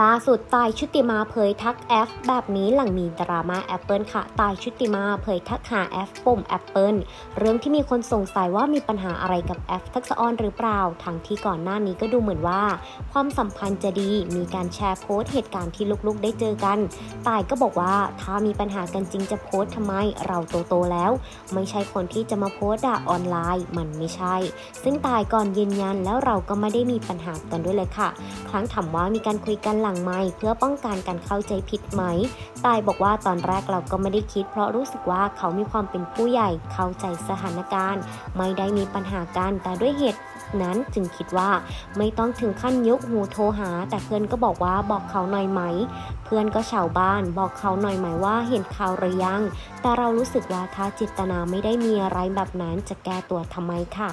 ล่าสุดตายชุติมาเผยทักแอฟแบบนี้หลังมีดราม่าแอปเปิลค่ะ ตายชุติมาเผยทักหาแอฟปุ่มแอปเปิลเรื่องที่มีคนสงสัยว่ามีปัญหาอะไรกับแอฟทักษะออนหรือเปล่าทางที่ก่อนหน้านี้ก็ดูเหมือนว่า ความสัมพันธ์จะดีมีการแชร์โพสต์เหตุการณ์ที่ลูกๆ ได้เจอกัน ตายก็บอกว่าถ้ามีปัญหากันจริงจะโพสต์ทำไมเราโตๆแล้ว ไม่ใช่คนที่จะมาโพสต์ด่าออนไลน์ มันไม่ใช่ ซึ่งตายก่อนยืนยันแล้วเราก็ไม่ได้มีปัญหากันด้วยเลยค่ะ ครั้งถามว่ามีการคุยกันหลังไมค์เพื่อป้องกันการเข้าใจผิดไหม ตายบอกว่าตอนแรกเราก็ไม่ได้คิด เพราะรู้สึกว่าเขามีความเป็นผู้ใหญ่เข้าใจสถานการณ์ ไม่ได้มีปัญหากันแต่ด้วยเหตุนั้นจึงคิดว่าไม่ต้องถึงขั้นยกหูโทรหา แต่เพื่อนก็บอกว่าบอกเขาหน่อยไหม เพื่อนก็ชาวบ้านบอกเขาหน่อยไหมว่าเห็นข่าวหรือยัง แต่เรารู้สึกว่าถ้าจิตนาไม่ได้มีอะไรแบบนั้นจะแก้ตัวทำไมค่ะ